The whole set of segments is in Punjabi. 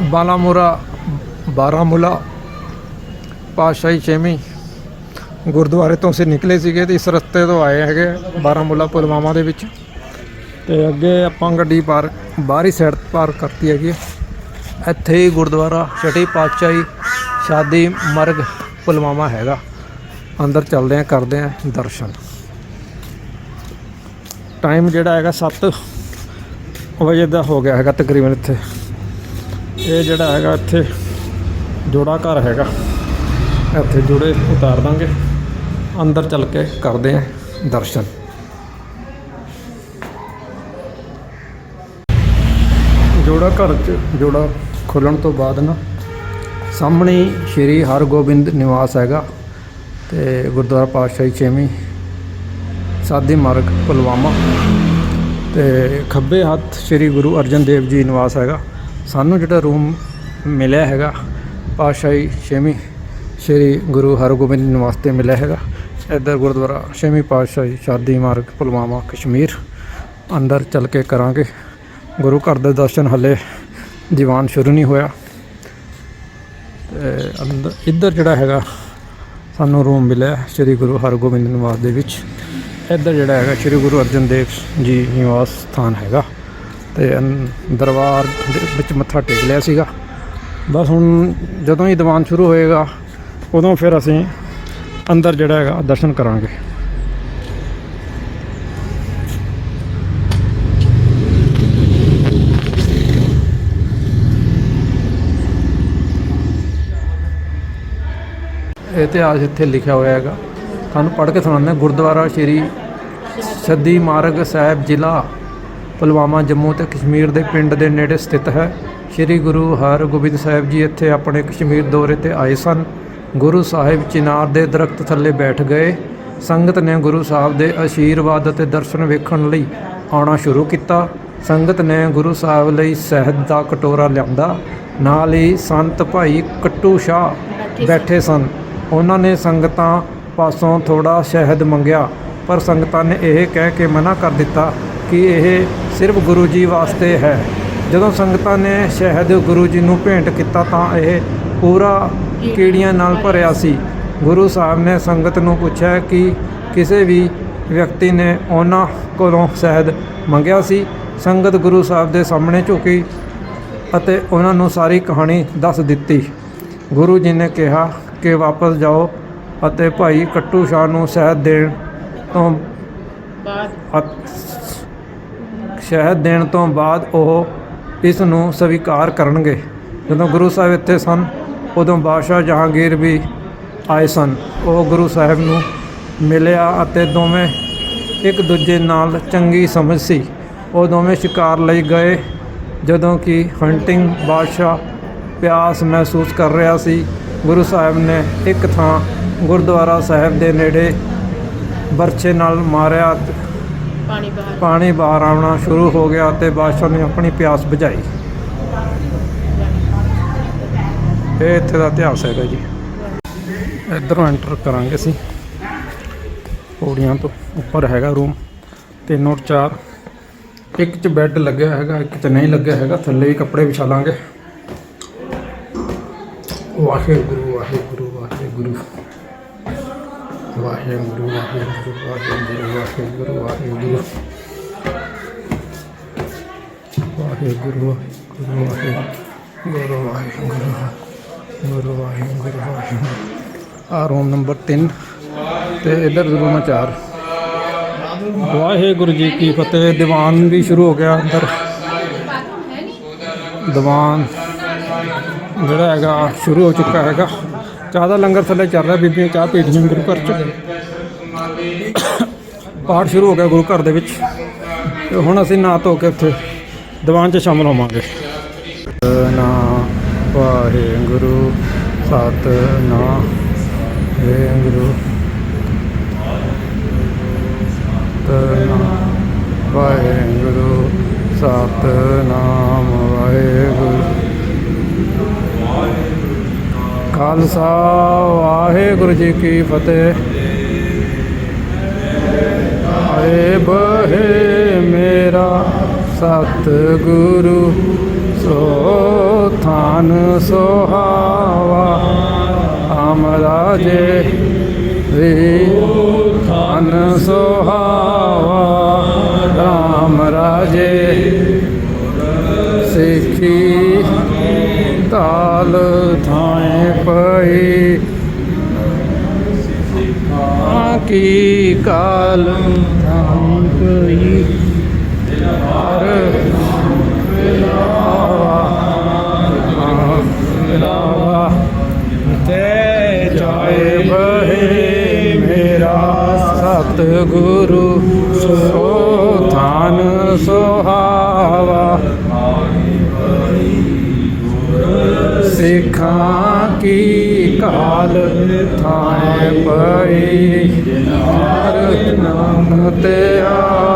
ਬਾਲਾਮੁਰਾ, ਬਾਰਾਮੂਲਾ ਪਾਸ਼ਾਹੀ ਛੇਵੀਂ ਗੁਰਦੁਆਰੇ ਤੋਂ ਅਸੀਂ ਨਿਕਲੇ ਸੀਗੇ ਤੇ ਇਸ ਰਸਤੇ ਤੋਂ ਆਏ ਹੈਗੇ ਬਾਰਾਮੂਲਾ ਪੁਲਵਾਮਾ ਦੇ ਵਿੱਚ। ਤੇ ਅੱਗੇ ਆਪਾਂ ਗੱਡੀ ਪਾਰ, ਬਾਹਰੀ ਸਾਈਡ ਪਾਰ ਕਰਤੀ ਹੈਗੀ ਹੈ। ਇੱਥੇ ਹੀ ਗੁਰਦੁਆਰਾ ਛਟੀ ਪਾਤਸ਼ਾਹੀ, ਸ਼ਾਦੀ, ਮਰਗ, ਪੁਲਵਾਮਾ ਹੈਗਾ। ਅੰਦਰ ਚੱਲਦੇ ਆ ਕਰਦੇ ਆ ਦਰਸ਼ਨ। ਟਾਈਮ ਜਿਹੜਾ ਹੈਗਾ 7 ਵਜੇ ਦਾ ਹੋ ਗਿਆ ਹੈਗਾ ਤਕਰੀਬਨ ਇੱਥੇ। ਇਹ ਜਿਹੜਾ ਹੈਗਾ ਇੱਥੇ ਜੋੜਾ ਘਰ ਹੈਗਾ। ਇੱਥੇ ਜੋੜੇ ਉਤਾਰ ਦਾਂਗੇ। ਅੰਦਰ ਚੱਲ ਕੇ ਕਰਦੇ ਆ ਦਰਸ਼ਨ। ਜੋੜਾ ਘਰ ਚ ਜੋੜਾ ਖੁੱਲਣ ਤੋਂ ਬਾਅਦ ਨਾ, ਸਾਹਮਣੇ ਸ਼੍ਰੀ ਹਰਗੋਬਿੰਦ ਨਿਵਾਸ ਹੈਗਾ ਤੇ ਗੁਰਦੁਆਰਾ ਪਾਤਸ਼ਾਹੀ ਛੇਵੀਂ ਸਾਦੀ ਮਾਰਗ, ਪੁਲਵਾਮਾ। ਤੇ ਖੱਬੇ ਹੱਥ ਸ਼੍ਰੀ ਗੁਰੂ ਅਰਜਨ ਦੇਵ ਜੀ ਨਿਵਾਸ ਹੈਗਾ। ਸਾਨੂੰ ਜਿਹੜਾ ਰੂਮ ਮਿਲਿਆ ਹੈਗਾ, ਪਾਤਸ਼ਾਹੀ ਛੇਵੀਂ ਸ਼੍ਰੀ ਗੁਰੂ ਹਰਗੋਬਿੰਦ ਨਿਵਾਸ ਤੇ ਮਿਲਿਆ ਹੈਗਾ। ਇੱਧਰ ਗੁਰਦੁਆਰਾ ਛੇਵੀਂ ਪਾਤਸ਼ਾਹੀ ਸ਼ਾਦੀ ਮਾਰਗ, ਪੁਲਵਾਮਾ, ਕਸ਼ਮੀਰ। ਅੰਦਰ ਚੱਲ ਕੇ ਕਰਾਂਗੇ। ਗੁਰੂ ਘਰ ਦੇ ਦਰਸ਼ਨ ਹੱਲੇ ਦੀਵਾਨ ਸ਼ੁਰੂ ਨਹੀਂ ਹੋਇਆ। ਤੇ ਅੰਦਰ, ਇੱਧਰ ਜਿਹੜਾ ਹੈਗਾ, ਸਾਨੂੰ ਰੂਮ ਮਿਲਿਆ ਸ਼੍ਰੀ ਗੁਰੂ ਹਰਗੋਬਿੰਦ ਨਿਵਾਸ ਦੇ ਵਿੱਚ। ਇੱਧਰ ਜਿਹੜਾ ਹੈਗਾ, ਸ਼੍ਰੀ ਗੁਰੂ ਅਰਜਨ ਦੇਵ ਜੀ ਨਿਵਾਸ ਸਥਾਨ ਹੈਗਾ। ਤੇ ਦਰਬਾਰ ਦੇ ਵਿੱਚ ਮੱਥਾ ਟੇਕ ਲਿਆ ਸੀਗਾ। ਬਸ ਹੁਣ ਜਦੋਂ ਹੀ ਦੀਵਾਨ ਸ਼ੁਰੂ ਹੋਏਗਾ, ਉਦੋਂ ਫਿਰ ਅਸੀਂ ਅੰਦਰ ਜਿਹੜਾ ਹੈਗਾ ਦਰਸ਼ਨ ਕਰਾਂਗੇ। ਇਤਿਹਾਸ ਇੱਥੇ ਲਿਖਿਆ ਹੋਇਆ ਹੈਗਾ। ਤੁਹਾਨੂੰ ਪੜ੍ਹ ਕੇ ਸੁਣਾਉਂਦਾ ਗੁਰਦੁਆਰਾ ਸ਼੍ਰੀ ਸੱਦੀ ਮਾਰਗ ਸਾਹਿਬ ਜ਼ਿਲ੍ਹਾ ਪੁਲਵਾਮਾ ਜੰਮੂ ਤੇ ਕਸ਼ਮੀਰ ਦੇ ਪਿੰਡ ਦੇ ਨੇੜੇ ਸਥਿਤ ਹੈ। ਸ਼੍ਰੀ ਗੁਰੂ ਹਰਗੋਬਿੰਦ ਸਾਹਿਬ ਜੀ ਇੱਥੇ ਆਪਣੇ ਕਸ਼ਮੀਰ ਦੌਰੇ ਤੇ ਆਏ ਸਨ। ਗੁਰੂ ਸਾਹਿਬ ਚਿਨਾਰ ਦੇ ਦਰਖਤ ਥੱਲੇ ਬੈਠ ਗਏ। ਸੰਗਤ ਨੇ ਗੁਰੂ ਸਾਹਿਬ ਦੇ ਆਸ਼ੀਰਵਾਦ ਅਤੇ ਦਰਸ਼ਨ ਵੇਖਣ ਲਈ ਆਉਣਾ ਸ਼ੁਰੂ ਕੀਤਾ। ਸੰਗਤ ਨੇ ਗੁਰੂ ਸਾਹਿਬ ਲਈ ਸ਼ਹਿਦ ਦਾ ਕਟੋਰਾ ਲਿਆਂਦਾ। ਨਾਲ ਹੀ ਸੰਤ ਭਾਈ ਕੱਟੂ ਸ਼ਾਹ ਬੈਠੇ ਸਨ। ਉਹਨਾਂ ਨੇ ਸੰਗਤਾਂ ਪਾਸੋਂ ਥੋੜਾ ਸ਼ਹਿਦ ਮੰਗਿਆ, ਪਰ ਸੰਗਤਾਂ ਨੇ ਇਹ ਕਹਿ ਕੇ ਮਨਾ ਕਰ ਦਿੱਤਾ ਕਿ ਇਹ ਸਿਰਫ ਗੁਰੂ ਜੀ ਵਾਸਤੇ ਹੈ। ਜਦੋਂ ਸੰਗਤਾਂ ਨੇ ਸ਼ਹਿਦ ਗੁਰੂ ਜੀ ਨੂੰ ਭੇਂਟ ਕੀਤਾ ਤਾਂ ਇਹ ਪੂਰਾ ਕੀੜੀਆਂ ਨਾਲ ਭਰਿਆ ਸੀ। ਗੁਰੂ ਸਾਹਿਬ ਨੇ ਸੰਗਤ ਨੂੰ ਪੁੱਛਿਆ ਕਿ ਕਿਸੇ ਵੀ ਵਿਅਕਤੀ ਨੇ ਉਹਨਾਂ ਕੋਲੋਂ ਸ਼ਹਿਦ ਮੰਗਿਆ ਸੀ। ਸੰਗਤ ਗੁਰੂ ਸਾਹਿਬ ਦੇ ਸਾਹਮਣੇ ਝੁਕੀ ਅਤੇ ਉਹਨਾਂ ਨੂੰ ਸਾਰੀ ਕਹਾਣੀ ਦੱਸ ਦਿੱਤੀ। ਗੁਰੂ ਜੀ ਨੇ ਕਿਹਾ ਕਿ ਵਾਪਸ ਜਾਓ ਅਤੇ ਭਾਈ ਕੱਟੂ ਸ਼ਾਹ ਨੂੰ ਸ਼ਹਿਦ ਦੇਣ ਤੋਂ ਬਾਅਦ ਸ਼ਹਿਦ ਦੇਣ ਤੋਂ ਬਾਅਦ ਉਹ ਇਸ ਨੂੰ ਸਵੀਕਾਰ ਕਰਨਗੇ। ਜਦੋਂ ਗੁਰੂ ਸਾਹਿਬ ਇੱਥੇ ਸਨ, ਉਦੋਂ ਬਾਦਸ਼ਾਹ ਜਹਾਂਗੀਰ ਵੀ ਆਏ ਸਨ। ਉਹ ਗੁਰੂ ਸਾਹਿਬ ਨੂੰ ਮਿਲਿਆ ਅਤੇ ਦੋਵੇਂ ਇੱਕ ਦੂਜੇ ਨਾਲ ਚੰਗੀ ਸਮਝ ਸੀ। ਉਹ ਦੋਵੇਂ ਸ਼ਿਕਾਰ ਲਈ ਗਏ, ਜਦੋਂ ਕਿ ਹੰਟਿੰਗ ਬਾਦਸ਼ਾਹ ਪਿਆਸ ਮਹਿਸੂਸ ਕਰ ਰਿਹਾ ਸੀ। ਗੁਰੂ ਸਾਹਿਬ ਨੇ ਇੱਕ ਥਾਂ ਗੁਰਦੁਆਰਾ ਸਾਹਿਬ ਦੇ ਨੇੜੇ ਬਰਛੇ ਨਾਲ ਮਾਰਿਆ ਪਾਣੀ ਬਾਹਰ ਪਾਣੀ ਬਾਹਰ ਆਉਣਾ ਸ਼ੁਰੂ ਹੋ ਗਿਆ ਤੇ ਬਾਦਸ਼ਾਹ ਨੇ ਆਪਣੀ ਪਿਆਸ ਬੁਝਾਈ। ਇਹ ਇੱਥੇ ਦਾ ਇਤਿਹਾਸ ਹੈਗਾ ਜੀ। ਇਧਰੋਂ ਐਂਟਰ ਕਰਾਂਗੇ ਅਸੀਂ। ਪੌੜੀਆਂ ਤੋਂ ਉੱਪਰ ਹੈਗਾ ਰੂਮ ਤਿੰਨ ਔਰ ਚਾਰ। ਇੱਕ 'ਚ ਬੈੱਡ ਲੱਗਿਆ ਹੈਗਾ, ਇੱਕ 'ਚ ਨਹੀਂ ਲੱਗਿਆ ਹੈਗਾ। ਥੱਲੇ ਵੀ ਕੱਪੜੇ ਵਿਛਾ ਲਾਂਗੇ। ਵਾਹਿਗੁਰੂ ਵਾਹਿਗੁਰੂ ਵਾਹਿਗੁਰੂ। ਵਾਹਿਗੁਰੂ ਵਾਹਿਗੁਰੂ ਵਾਹਿਗੁਰੂ ਵਾਹਿਗੁਰੂ ਵਾਹਿਗੁਰੂ ਵਾਹਿਗੁਰੂ ਵਾਹਿਗੁਰੂ ਗੁਰੂ ਵਾਹਿਗੁਰੂ ਵਾਹਿਗੁਰੂ ਵਾਹਿਗੁਰੂ ਆ ਰੂਮ ਨੰਬਰ 3 ਤੇ ਇਧਰ ਰੂਮ 4 ਵਾਹਿਗੁਰੂ ਜੀ ਕੀ ਫਤਿਹ ਦੀਵਾਨ ਵੀ ਸ਼ੁਰੂ ਹੋ ਗਿਆ ਅੰਦਰ ਦੀਵਾਨ ਜਿਹੜਾ ਹੈਗਾ ਸ਼ੁਰੂ ਹੋ ਚੁੱਕਾ ਹੈਗਾ ਚਾਹ ਦਾ ਲੰਗਰ ਥੱਲੇ ਚੱਲ ਰਿਹਾ, ਬੀਬੀਆਂ ਚਾਹ ਪੀਦੀਆਂ ਗੁਰੂ ਘਰ ਚ। ਪਾਠ ਸ਼ੁਰੂ ਹੋ ਗਿਆ ਗੁਰੂ ਘਰ ਦੇ ਵਿੱਚ। ਤੇ ਹੁਣ ਅਸੀਂ ਨਾ ਧੋ ਕੇ ਉੱਥੇ ਦੀਵਾਨ 'ਚ ਸ਼ਾਮਲ ਹੋਵਾਂਗੇ। ਨਾ ਵਾਹਿਗੁਰੂ ਸਤ ਸਤਨਾਮ ਵਾਹਿਗੁਰੂ ਸਤਨਾਮ ਵਾਹਿਗੁਰੂ ਸਤਨਾਮ, ਵਾਹਿਗੁਰੂ। ਖਾਲਸਾ, ਵਾਹਿਗੁਰੂ ਜੀ ਕੀ ਫਤਿਹ। ਹਰੇ ਬਹੇ ਮੇਰਾ ਸਤ ਗੁਰੂ ਸੋ ਥਾਨ ਸੋਹਾਵਾ, ਅਮਰਾ ਜੇ ਵੀ ਥਾਨ ਸੋਹਾਵਾ, ਰਾਮ ਰਾਜੇ ਸਿੱਖੀ, ਤਾਲ ਥਾਨ ਪਈ ਆ ਕੀ ਕਾਲ ਥਾਂ ਪਈ ਥਾਏ ਪਈ ਹਰ ਨਾਮ ਤੇ ਆਵਾ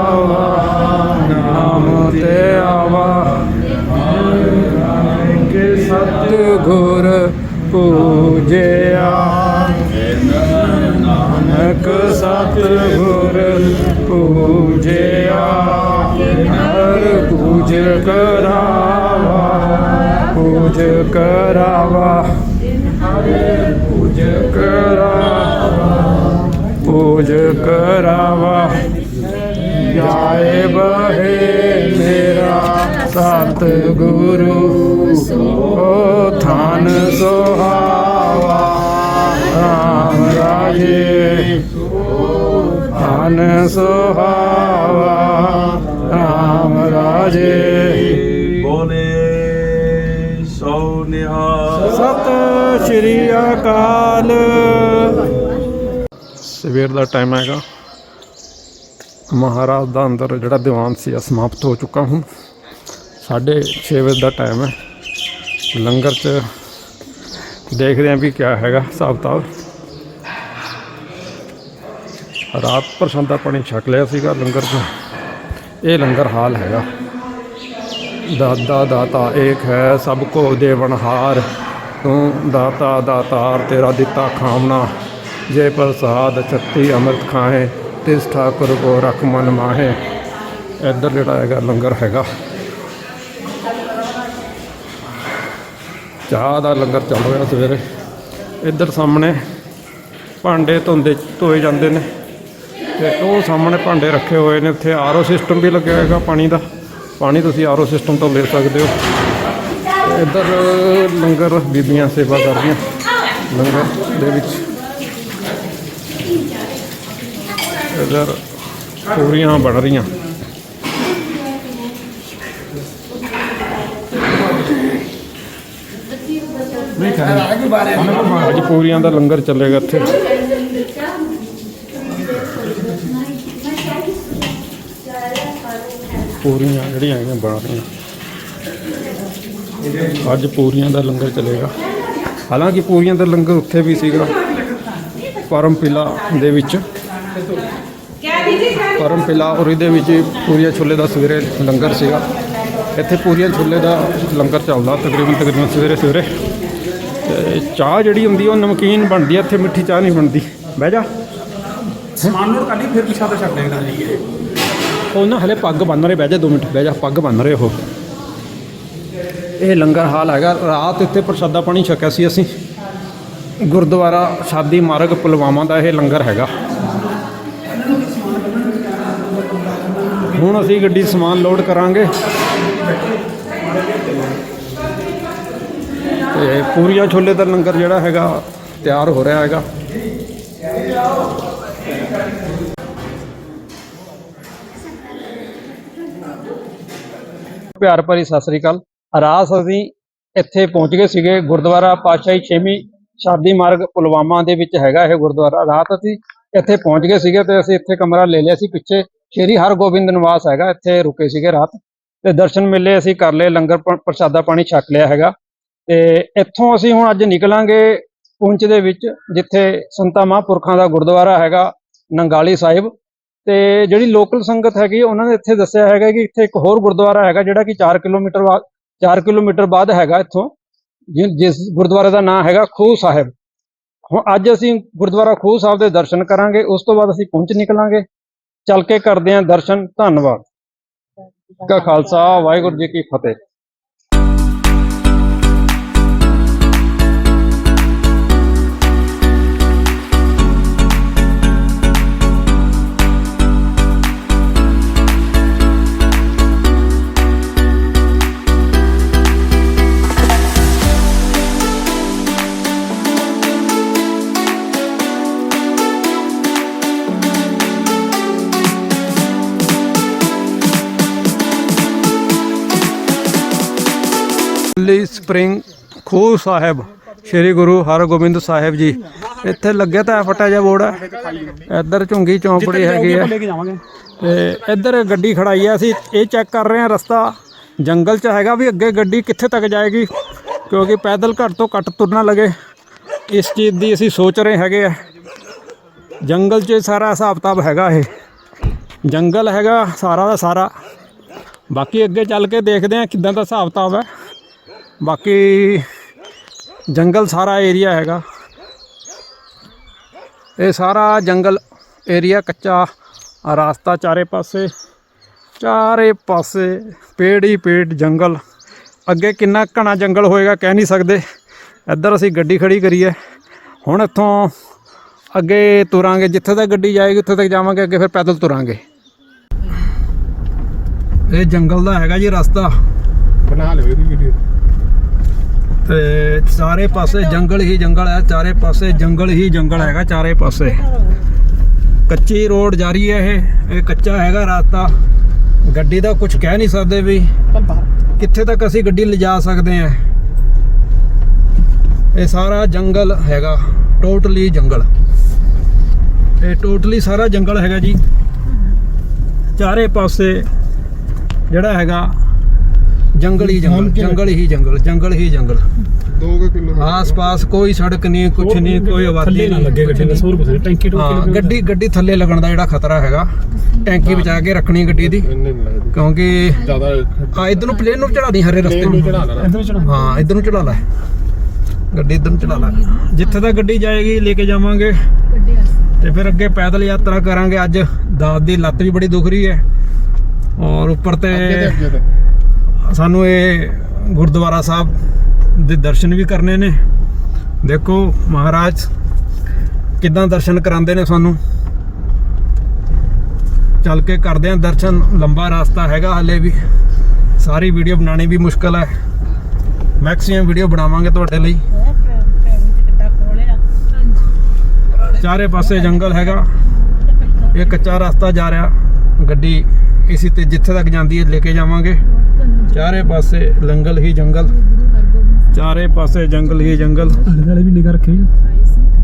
ਕਰਾਵਾ ਜਾਏ ਬਹੇ ਮੇਰਾ ਸਤ ਗੁਰੂ। ਸੋ ਥਾਨ ਸੁਹਾਵਾ। ਰਾਮ ਰਾਜੇ। ਥਾਨ ਸੁਹਾਵਾ। ਰਾਮ ਰਾਜੇ। ਬੋਲੇ ਸੋ ਨਿਹਾਲ। ਸਤਿ ਸ਼੍ਰੀ ਅਕਾਲ। ਸਵੇਰ ਦਾ ਟਾਈਮ ਹੈਗਾ। ਮਹਾਰਾਜ ਦਾ ਅੰਦਰ ਜਿਹੜਾ ਦੀਵਾਨ ਸੀ ਆ ਸਮਾਪਤ ਹੋ ਚੁੱਕਾ ਹੁਣ। 6:30 ਵਜੇ ਦਾ ਟਾਈਮ ਹੈ। ਲੰਗਰ 'ਚ ਦੇਖਦੇ ਆਂ ਵੀ ਕਿਆ ਹੈਗਾ ਹਿਸਾਬ ਕਿਤਾਬ। ਰਾਤ ਪ੍ਰਸ਼ਾਦਾ ਪਾਣੀ ਛਕ ਲਿਆ ਸੀਗਾ ਲੰਗਰ 'ਚ। ਇਹ ਲੰਗਰ ਹਾਲ ਹੈਗਾ। ਦਾਦਾ ਦਾਤਾ ਏਕ ਹੈ, ਸਭ ਕੋ ਦੇਵਨਹਾਰ ਤੂੰ ਦਾਤਾ ਦਾਤਾਰ, ਤੇਰਾ ਦਿੱਤਾ ਖਾਮਨਾ। ਜੇ ਪ੍ਰਸਾਦ ਛੱਤੀ ਅੰਮ੍ਰਿਤ ਖਾਏ ਤਿਸ ਠਾਕੁਰ ਕੋ ਰਖ ਮਨ ਮਾਹੇ। ਇੱਧਰ ਜਿਹੜਾ ਹੈਗਾ ਲੰਗਰ ਹੈਗਾ। ਚਾਹ ਦਾ ਲੰਗਰ ਚੱਲ ਰਿਹਾ ਸਵੇਰੇ। ਇੱਧਰ ਸਾਹਮਣੇ ਭਾਂਡੇ ਧੋਂਦੇ, ਧੋਏ ਜਾਂਦੇ ਨੇ। ਤੇ ਉਹ ਸਾਹਮਣੇ ਭਾਂਡੇ ਰੱਖੇ ਹੋਏ ਨੇ। ਇੱਥੇ ਆਰਓ ਸਿਸਟਮ ਵੀ ਲੱਗਿਆ ਹੈਗਾ ਪਾਣੀ ਦਾ। ਪਾਣੀ ਤੁਸੀਂ ਆਰਓ ਸਿਸਟਮ ਤੋਂ ਲੈ ਸਕਦੇ ਹੋ। ਇੱਧਰ ਲੰਗਰ ਬੀਬੀਆਂ ਸੇਵਾ ਕਰ ਰਹੀਆਂ ਲੰਗਰ ਦੇ ਵਿੱਚ ਇੱਧਰ ਪੂਰੀਆਂ ਬਣ ਰਹੀਆਂ। ਅੱਜ ਪੂਰੀਆਂ ਦਾ ਲੰਗਰ ਚੱਲੇਗਾ ਇੱਥੇ। ਪੂਰੀਆਂ ਜਿਹੜੀਆਂ ਹੈਗੀਆਂ ਬਣ ਰਹੀਆਂ। ਅੱਜ ਪੂਰੀਆਂ ਦਾ ਲੰਗਰ ਚੱਲੇਗਾ। ਹਾਲਾਂਕਿ ਪੂਰੀਆਂ ਦਾ ਲੰਗਰ ਉੱਥੇ ਵੀ ਸੀਗਾ ਪਰਮਪਿਲਾ ਦੇ ਵਿੱਚ। ਪਰਮਪਿਲਾ ਔਰ ਇਹਦੇ ਵਿੱਚ ਪੂਰੀਆਂ ਛੋਲੇ ਦਾ ਸਵੇਰੇ ਲੰਗਰ ਸੀਗਾ। ਇੱਥੇ ਪੂਰੀਆਂ ਛੋਲੇ ਦਾ ਲੰਗਰ ਚੱਲਦਾ ਤਕਰੀਬਨ ਤਕਰੀਬਨ ਸਵੇਰੇ ਸਵੇਰੇ। ਤੇ ਚਾਹ ਜਿਹੜੀ ਹੁੰਦੀ ਉਹ ਨਮਕੀਨ ਬਣਦੀ ਆ ਇੱਥੇ ਮਿੱਠੀ ਚਾਹ ਨਹੀਂ ਬਣਦੀ। ਬਹਿ ਜਾ। ਸਮਾਨ ਕਰ ਲਈ ਫਿਰ ਪਿਛਾ ਤਾਂ ਛੱਡ ਦੇਗਾ ਜੀ। ਉਹ ਨਾ ਹਲੇ ਪੱਗ ਬੰਨ ਰਹੇ ਬਹਿ ਜਾ 2 ਮਿੰਟ ਬਹਿ ਜਾ ਪੱਗ ਬੰਨ ਰਹੇ ਉਹ। ਇਹ ਲੰਗਰ ਹਾਲ ਹੈਗਾ ਰਾਤ ਇੱਥੇ ਪ੍ਰਸ਼ਾਦਾ ਪਾਣੀ ਛਕਿਆ ਸੀ ਅਸੀਂ। ਗੁਰਦੁਆਰਾ ਸ਼ਾਦੀ ਮਾਰਗ ਪੁਲਵਾਮਾ ਦਾ ਇਹ ਲੰਗਰ ਹੈਗਾ। ਹੁਣ ਅਸੀਂ ਗੱਡੀ ਸਮਾਨ ਲੋਡ ਕਰਾਂਗੇ। ਤੇ ਪੂਰੀਆਂ ਛੋਲੇ ਦਾ ਲੰਗਰ ਜਿਹੜਾ ਹੈਗਾ, ਤਿਆਰ ਹੋ ਰਿਹਾ ਹੈਗਾ। ਪਿਆਰ ਭਰੀ ਸਤਿ ਸ੍ਰੀ ਅਕਾਲ। ਰਾਤ ਅਸੀਂ ਇੱਥੇ ਪਹੁੰਚ ਗਏ ਸੀਗੇ ਗੁਰਦੁਆਰਾ ਪਾਤਸ਼ਾਹੀ ਛੇਵੀਂ ਸ਼ਾਦੀ ਮਾਰਗ ਪੁਲਵਾਮਾ ਦੇ ਵਿੱਚ ਹੈਗਾ ਇਹ ਗੁਰਦੁਆਰਾ। ਰਾਤ ਅਸੀਂ ਇੱਥੇ ਪਹੁੰਚ ਗਏ ਸੀਗੇ ਤੇ ਅਸੀਂ ਇੱਥੇ ਕਮਰਾ ਲੈ ਲਿਆ ਸੀ ਪਿੱਛੇ। ਸ਼੍ਰੀ ਹਰਗੋਬਿੰਦ ਨਿਵਾਸ ਹੈਗਾ, ਇੱਥੇ ਰੁਕੇ ਸੀਗੇ ਰਾਤ। ਤੇ ਦਰਸ਼ਨ ਮੇਲੇ ਅਸੀਂ ਕਰ ਲਏ, ਲੰਗਰ ਪ੍ਰਸ਼ਾਦਾ ਪਾਣੀ ਛਕ ਲਿਆ ਹੈਗਾ। ਤੇ ਇੱਥੋਂ ਅਸੀਂ ਹੁਣ ਅੱਜ ਨਿਕਲਾਂਗੇ ਪੁੰਛ ਦੇ ਵਿੱਚ, ਜਿੱਥੇ ਸੰਤਾ ਮਹਾਂਪੁਰਖਾਂ ਦਾ ਗੁਰਦੁਆਰਾ ਹੈਗਾ, ਨੰਗਾਲੀ ਸਾਹਿਬ। ਤੇ ਜਿਹੜੀ ਲੋਕਲ ਸੰਗਤ ਹੈਗੀ, ਉਹਨਾਂ ਨੇ ਇੱਥੇ ਦੱਸਿਆ ਹੈਗਾ ਕਿ ਇੱਥੇ ਇੱਕ ਹੋਰ ਗੁਰਦੁਆਰਾ ਹੈਗਾ, ਜਿਹੜਾ ਕਿ 4 ਕਿਲੋਮੀਟਰ ਬਾਅਦ 4 ਕਿਲੋਮੀਟਰ ਬਾਅਦ ਹੈਗਾ ਇੱਥੋਂ, ਜਿ- ਜਿਸ ਗੁਰਦੁਆਰੇ ਦਾ ਨਾਮ ਹੈਗਾ ਖੂਹ ਸਾਹਿਬ। ਹੁਣ ਅੱਜ ਅਸੀਂ ਗੁਰਦੁਆਰਾ ਖੂਹ ਸਾਹਿਬ ਦੇ ਦਰਸ਼ਨ ਕਰਾਂਗੇ, ਉਸ ਤੋਂ ਬਾਅਦ ਅਸੀਂ ਪਹੁੰਚ ਨਿਕਲਾਂਗੇ। ਚੱਲ ਕੇ ਕਰਦੇ ਹਾਂ ਦਰਸ਼ਨ ਧੰਨਵਾਦ। ਕਾ ਖਾਲਸਾ ਵਾਹਿਗੁਰੂ ਜੀ ਕੀ ਫਤਿਹ। ਦਿੱਲੀ ਸਪਰਿੰਗ ਖੂਹ ਸਾਹਿਬ ਸ੍ਰੀ ਗੁਰੂ ਹਰਗੋਬਿੰਦ ਸਾਹਿਬ ਜੀ। ਇੱਥੇ ਲੱਗਿਆ ਤਾਂ ਫਟਾ ਜਿਹਾ ਬੋਰਡ ਹੈ ਇੱਧਰ ਝੁੰਗੀ ਚੌਂਪੜੀ ਹੈਗੀ ਹੈ ਤੇ ਇੱਧਰ ਗੱਡੀ ਖੜਾਈ ਹੈ ਅਸੀਂ ਇਹ ਚੈੱਕ ਕਰ ਰਹੇ ਹਾਂ ਰਸਤਾ। ਜੰਗਲ 'ਚ ਹੈਗਾ ਵੀ ਅੱਗੇ ਗੱਡੀ ਕਿੱਥੇ ਤੱਕ ਜਾਏਗੀ ਕਿਉਂਕਿ ਪੈਦਲ ਘੱਟ ਤੋਂ ਘੱਟ ਤੁਰਨਾ ਲੱਗੇ। ਇਸ ਚੀਜ਼ ਦੀ ਅਸੀਂ ਸੋਚ ਰਹੇ ਹੈਗੇ ਆ। ਜੰਗਲ 'ਚ ਸਾਰਾ ਹਿਸਾਬ ਕਿਤਾਬ ਹੈਗਾ ਇਹ। ਜੰਗਲ ਹੈਗਾ ਸਾਰਾ ਦਾ ਸਾਰਾ। ਬਾਕੀ ਅੱਗੇ ਚੱਲ ਕੇ ਦੇਖਦੇ ਹਾਂ ਕਿੱਦਾਂ ਦਾ ਹਿਸਾਬ ਕਿਤਾਬ ਹੈ। ਬਾਕੀ ਜੰਗਲ ਸਾਰਾ ਏਰੀਆ ਹੈਗਾ। ਇਹ ਸਾਰਾ ਜੰਗਲ ਏਰੀਆ ਕੱਚਾ ਆ ਰਾਸਤਾ ਚਾਰੇ ਪਾਸੇ ਚਾਰੇ ਪਾਸੇ ਪੇੜ ਹੀ ਪੇੜ ਜੰਗਲ। ਅੱਗੇ ਕਿੰਨਾ ਘਣਾ ਜੰਗਲ ਹੋਏਗਾ ਕਹਿ ਨਹੀਂ ਸਕਦੇ। ਇੱਧਰ ਅਸੀਂ ਗੱਡੀ ਖੜੀ ਕਰੀਏ। ਹੁਣ ਇੱਥੋਂ ਅੱਗੇ ਤੁਰਾਂਗੇ, ਜਿੱਥੇ ਤੱਕ ਗੱਡੀ ਜਾਏਗੀ ਉੱਥੇ ਤੱਕ ਜਾਵਾਂਗੇ, ਅੱਗੇ ਫਿਰ ਪੈਦਲ ਤੁਰਾਂਗੇ। ਇਹ ਜੰਗਲ ਦਾ ਹੈਗਾ ਜੀ ਰਸਤਾ। ਬਣਾ ਲਿਓ ਇਹਦੀ ਵੀਡੀਓ ਤੇ ਚਾਰੇ ਪਾਸੇ ਜੰਗਲ ਹੀ ਜੰਗਲ ਹੈ, ਚਾਰੇ ਪਾਸੇ ਜੰਗਲ ਹੀ ਜੰਗਲ ਹੈਗਾ, ਚਾਰੇ ਪਾਸੇ। ਕੱਚੀ ਰੋਡ ਜਾਰੀ ਹੈ ਇਹ ਇਹ ਕੱਚਾ ਹੈਗਾ ਰਸਤਾ ਗੱਡੀ ਦਾ ਕੁਝ ਕਹਿ ਨਹੀਂ ਸਕਦੇ ਵੀ ਕਿੱਥੇ ਤੱਕ ਅਸੀਂ ਗੱਡੀ ਲਿਜਾ ਸਕਦੇ ਹਾਂ। ਇਹ ਸਾਰਾ ਜੰਗਲ ਹੈਗਾ, ਟੋਟਲੀ ਜੰਗਲ। ਇਹ ਟੋਟਲੀ ਸਾਰਾ ਜੰਗਲ ਹੈਗਾ ਜੀ। ਚਾਰੇ ਪਾਸੇ ਜਿਹੜਾ ਹੈਗਾ ਜੰਗਲ ਹੀ ਜੰਗਲ ਜੰਗਲ ਹੀ ਜੰਗਲ ਜੰਗਲ ਹੀ ਜੰਗਲ। 2 ਕਿਲੋ ਆਸ-ਪਾਸ ਕੋਈ ਸੜਕ ਨਹੀਂ ਕੁਛ ਨਹੀਂ ਕੋਈ ਆਬਾਦੀ ਥੱਲੇ ਨਾ। ਨਹੀਂ, ਲੱਗੇ ਗੱਡੀ। ਦਾ ਸੌਰ ਕੁਛ ਟੈਂਕੀ ਟੋਕੀ ਹਾਂ ਗੱਡੀ ਗੱਡੀ ਥੱਲੇ ਲੱਗਣ ਦਾ ਜਿਹੜਾ ਖਤਰਾ ਹੈਗਾ ਟੈਂਕੀ ਬਚਾ ਕੇ ਰੱਖਣੀ ਗੱਡੀ ਦੀ। ਇੰਨੇ ਨਹੀਂ ਲੱਗਦੀ। ਕਿਉਂਕਿ ਜ਼ਿਆਦਾ ਆ ਇਧਰ ਨੂੰ ਪਲੇਨ ਨੂੰ ਚੜਾ ਦੀ ਹਰੇ ਰਸਤੇ ਨੂੰ ਚੜਾ ਲੈਣਾ। ਇਧਰ ਚੜਾ ਹਾਂ ਇਧਰ ਨੂੰ ਚੜਾ ਲੈ। ਗੱਡੀ ਇਧਰ ਨੂੰ ਚੜਾ ਲੈ। ਜਿੱਥੇ ਤੱਕ ਗੱਡੀ ਜਾਏਗੀ ਲੈ ਕੇ ਜਾਵਾਂਗੇ। ਤੇ ਫਿਰ ਅੱਗੇ ਪੈਦਲ ਯਾਤਰਾ ਕਰਾਂਗੇ। ਅੱਜ ਦਾਦ ਦੀ ਲੱਤ ਵੀ ਬੜੀ ਦੁਖ ਰਹੀ ਹੈ। ਔਰ ਉੱਪਰ ਤੇ ਅੱਗੇ ਤੇ ਅੱਗੇ ਤੇ। ਸਾਨੂੰ ਇਹ ਗੁਰਦੁਆਰਾ ਸਾਹਿਬ ਦੇ ਦਰਸ਼ਨ ਵੀ ਕਰਨੇ ਨੇ। ਦੇਖੋ ਮਹਾਰਾਜ ਕਿੱਦਾਂ ਦਰਸ਼ਨ ਕਰਾਉਂਦੇ ਨੇ ਸਾਨੂੰ। ਚੱਲ ਕੇ ਕਰਦੇ ਆਂ ਦਰਸ਼ਨ, ਲੰਬਾ ਰਸਤਾ ਹੈਗਾ ਹਲੇ ਵੀ। ਸਾਰੀ ਵੀਡੀਓ ਬਣਾਉਣੀ ਵੀ ਮੁਸ਼ਕਲ ਹੈ। ਮੈਕਸਿਮਮ ਵੀਡੀਓ ਬਣਾਵਾਂਗੇ ਤੁਹਾਡੇ ਲਈ। ਚਾਰੇ ਪਾਸੇ ਜੰਗਲ ਹੈਗਾ। ਇਹ ਕੱਚਾ ਰਸਤਾ ਜਾ ਰਿਹਾ। ਗੱਡੀ ਇਸੇ ਤੇ ਜਿੱਥੇ ਤੱਕ ਜਾਂਦੀ ਹੈ ਲੈ ਕੇ ਜਾਵਾਂਗੇ। ਚਾਰੇ ਪਾਸੇ ਲੰਗਲ ਹੀ ਜੰਗਲ। ਚਾਰੇ ਪਾਸੇ ਜੰਗਲ ਹੀ ਜੰਗਲ। ਆਲੇ ਦਾਲੇ ਵੀ ਨਿਗਾ ਰੱਖਿਓ।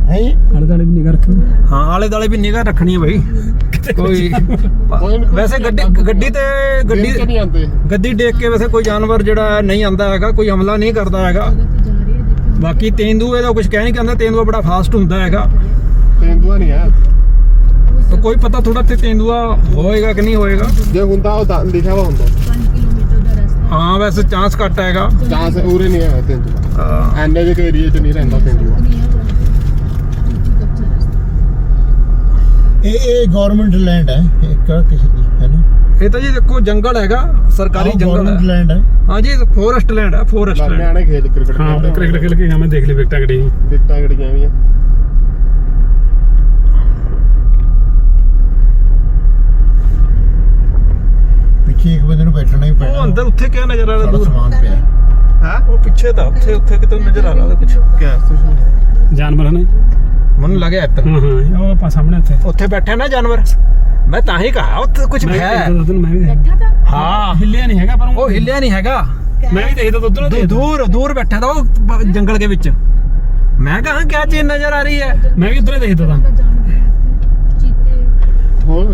ਹੈ? ਆਲੇ ਦਾਲੇ ਵੀ ਨਿਗਾ ਰੱਖਿਓ। ਹਾਂ ਆਲੇ ਦਾਲੇ ਵੀ ਨਿਗਾਹ ਰੱਖਣੀ ਹੈ ਭਾਈ ਕੋਈ ਵੈਸੇ ਗੱਡੀ ਗੱਡੀ ਤੇ ਗੱਡੀ ਗੱਡੀ ਨਹੀਂ ਆਉਂਦੇ। ਗੱਡੀ ਦੇਖ ਕੇ ਵੈਸੇ ਕੋਈ ਜਾਨਵਰ ਜਿਹੜਾ ਨਹੀਂ ਆਂਦਾ ਹੈਗਾ ਕੋਈ ਹਮਲਾ ਨਹੀਂ ਕਰਦਾ ਹੈਗਾ। ਬਾਕੀ ਤੇਂਦੂਏ ਦਾ ਕੁਝ ਕਹਿ ਨਹੀਂ ਕਹਿੰਦਾ ਤੇਂਦੂਆ ਬੜਾ ਫਾਸਟ ਹੁੰਦਾ ਹੈਗਾ। ਤੇਂਦੂਆ ਨਹੀਂ ਆ ਤਾਂ ਕੋਈ ਪਤਾ ਥੋੜਾ ਤੇ ਤੇਂਦੂਆ ਹੋਏਗਾ ਕਿ ਨਹੀਂ ਹੋਏਗਾ। ਜੇ ਹੁੰਦਾ ਉਹ ਤਾਂ ਲਿਖਿਆ ਵਾ ਹੁੰਦਾ। ਹਾਂ ਵੈਸੇ ਚਾਂਸ ਘੱਟ ਹੈਗਾ। ਚਾਂਸ ਉਰੇ ਨਹੀਂ ਹੈ। ਤੇਂਦੂਆ ਐਨੇ ਦੇ ਏਰੀਏ 'ਚ ਨਹੀਂ ਰਹਿੰਦਾ ਤੇਂਦੂਆ ਇਹ ਇਹ ਗਵਰਨਮੈਂਟ ਲੈਂਡ ਹੈ ਇੱਕ ਕਿਸੇ ਦੀ ਹੈ ਨਾ? ਇਹ ਤਾਂ ਜੀ ਦੇਖੋ ਜੰਗਲ ਹੈਗਾ ਸਰਕਾਰੀ ਜੰਗਲ ਗਵਰਨਮੈਂਟ ਹੈ। ਲੈਂਡ ਹੈ ਹਾਂਜੀ ਫੋਰੈਸਟ ਲੈਂਡ ਹੈ ਫੋਰੈਸਟ ਲੈਂਡ ਨਿਆਣੇ ਖੇਡ ਕ੍ਰਿਕਟ ਹਾਂ ਖੇਡਦੇ ਕ੍ਰਿਕਟ ਖੇਲ ਕੇ ਮੈਂ ਦੇਖ ਲਈ ਵਿਕਟਾਂ ਗੱਡੀ ਵਿਕਟਾਂ ਗੜੀਆਂ ਵੀ ਆ। ਇੱਕ ਬੰਦੇ ਨੂੰ ਬੈਠਣਾ ਹੀ ਪੈਣਾ। ਉਹ ਅੰਦਰ ਉੱਥੇ ਕਿਆ ਨਜ਼ਰ ਆ ਰਿਹਾ ਸਾਰਾ ਦੂਰ? ਸਮਾਨ ਪਿਆ। ਹੈ। ਹੈ ਉਹ ਪਿੱਛੇ ਤਾਂ ਉੱਥੇ ਉੱਥੇ ਕਿਤੇ ਨਜ਼ਰ ਆ ਰਿਹਾ ਕੁਝ ਕਿਆ? ਜਾਨਵਰ ਨੇ ਮੈਨੂੰ ਲੱਗਿਆ ਇੱਥੇ ਹਾਂ ਹਾਂ ਉਹ ਆਪਾਂ ਸਾਹਮਣੇ ਉੱਥੇ। ਉੱਥੇ ਬੈਠੇ ਨਾ ਜਾਨਵਰ। ਮੈਂ ਤਾਂ ਹੀ ਕਹਾ ਉੱਥੇ ਕੁਝ ਹੈ। ਵੀ ਦੇਖਦਾ। ਹਾਂ। ਹਿੱਲਿਆ ਨਹੀਂ ਹੈਗਾ ਪਰ ਉਹ ਹਿੱਲਿਆ ਨਹੀਂ ਹੈਗਾ। ਮੈਂ ਵੀ ਦੇਖਦਾ ਦੁੱਧ ਨੂੰ ਦੂਰ ਦੂਰ ਬੈਠਾ ਤਾਂ ਉਹ ਜੰਗਲ ਦੇ ਵਿੱਚ। ਮੈਂ ਕਹਾ ਕਿਆ ਚੀਜ਼ ਨਜ਼ਰ ਆ ਰਹੀ ਹੈ? ਮੈਂ ਵੀ ਉਧਰ ਦੇਖਦਾ ਤਾਂ।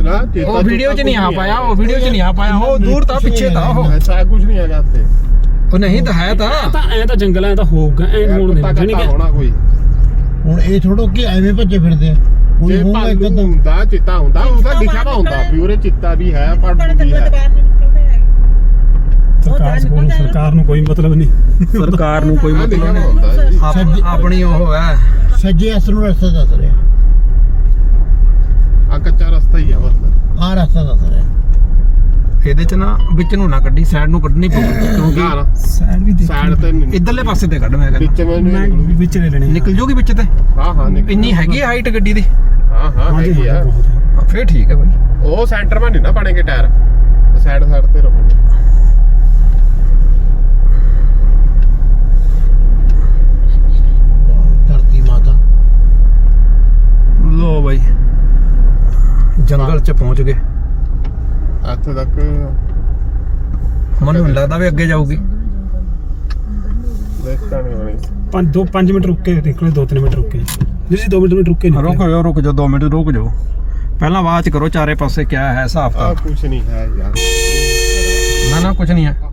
ਨਾ ਚੇਤਾ ਉਹ ਵੀਡੀਓ 'ਚ ਨਹੀਂ ਆ ਪਾਇਆ ਉਹ ਵੀਡੀਓ 'ਚ ਨਹੀਂ ਆ ਪਾਇਆ ਉਹ ਦੂਰ ਤਾਂ ਪਿੱਛੇ ਤਾਂ ਉਹ। ਅੱਛਾ ਕੁਝ ਨਹੀਂ ਹੈਗਾ ਇੱਥੇ। ਉਹ ਨਹੀਂ ਤਾਂ ਹੈ ਤਾਂ। ਤਾਂ ਐ ਤਾਂ ਜੰਗਲ ਐ ਤਾਂ ਹੋਊਗਾ ਐ ਹੋਣ ਦੇ ਕਿ ਹੋਣਾ ਕੋਈ। ਹੁਣ ਇਹ ਛੋੜੋ ਕਿ ਐਵੇਂ ਭੱਜੇ ਫਿਰਦੇ ਆ। ਕੋਈ ਹੋਊਗਾ ਇੱਕ ਅੱਧਾ ਹੁੰਦਾ ਚਿੱਤਾ ਹੁੰਦਾ ਉਹਦਾ ਲਿਖਿਆ ਵਾ ਹੁੰਦਾ ਵੀ ਚਿੱਤਾ ਵੀ ਹੈ ਪਰ ਵੀ ਹੈ। ਸਰਕਾਰ ਕੋਲ ਸਰਕਾਰ ਨੂੰ ਕੋਈ ਮਤਲਬ ਨਹੀਂ। ਸਰਕਾਰ ਨੂੰ ਕੋਈ ਮਤਲਬ ਨਹੀਂ। ਆਪਣੀ ਉਹ ਹੈ। ਸੱਜੇ ਅਸਰ ਨੂੰ ਰਸਤਾ ਦੱਸ ਰਿਹਾ। ਆ ਕੱਚਾ ਰਸਤਾ ਹੀ ਆ ਬਸ। ਆਹ ਰਸਤਾ ਦੱਸ ਰਿਹਾ। ਇਹਦੇ 'ਚ ਨਾ ਵਿੱਚ ਨੂੰ ਨਾ ਕੱਢੀ ਸਾਈਡ ਨੂੰ ਕੱਢਣੀ ਪਊ ਕਿਉਂਕਿ ਨਾ ਸਾਈਡ ਵੀ ਸਾਈਡ ਤੇ ਨਹੀਂ। ਇਧਰਲੇ ਪਾਸੇ ਤੇ ਕੱਢ ਮੈਂ ਕਹਿੰਦਾ। ਵਿੱਚ ਮੈਨੂੰ ਮੈਂ ਨਿਕਲੂਗੀ। ਵਿੱਚ ਲੈ ਲੈਣੀ ਨਿਕਲ ਜੂਗੀ ਵਿੱਚ ਤੇ? ਹਾਂ ਹਾਂ ਨਿਕਲ ਇੰਨੀ ਹੈਗੀ ਹਾਈਟ ਗੱਡੀ ਦੀ? ਹਾਂ ਹਾਂ ਹੈਗੀ ਆ। ਫੇਰ ਠੀਕ ਹੈ ਭਾਈ ਉਹ ਸੈਂਟਰ ਮੈਂ ਨਹੀਂ ਨਾ ਬਣੇਗੇ ਟਾਇਰ। ਸਾਈਡ ਸਾਈਡ ਤੇ ਰਹੋਗੇ ਧਰਤੀ ਮਾਤਾ ਲੋ ਭਾਈ ਜੰਗਲ 'ਚ ਪਹੁੰਚ ਗਏ। ਇੱਥੇ ਤੱਕ ਮੈਨੂੰ ਨੀ ਲੱਗਦਾ ਵੀ ਅੱਗੇ ਜਾਊਗੀ। ਦੇਖਾਂ ਨਹੀਂ ਹੋਣੀ। ਪੰਜ ਦੋ 5 ਮਿੰਟ ਰੁੱਕ ਕੇ ਨਿਕਲੇ 2-3 ਮਿੰਟ ਰੁੱਕ ਕੇ। ਜਿਸ 2 ਮਿੰਟ ਰੁੱਕ ਕੇ ਨਿਕਲੇ ਰੁਕ ਜਾਓ ਰੁਕ ਜਾਓ 2 ਮਿੰਟ ਰੁਕ ਜਾਓ। ਪਹਿਲਾਂ ਆਵਾਜ਼ ਕਰੋ ਚਾਰੇ ਪਾਸੇ ਕਿਆ ਹੈ ਹਿਸਾਬ ਆ ਤਾਂ ਕੁਝ ਨਹੀਂ ਹੈ ਯਾਰ। ਨਾ ਨਾ ਕੁਝ ਨਹੀਂ ਹੈ।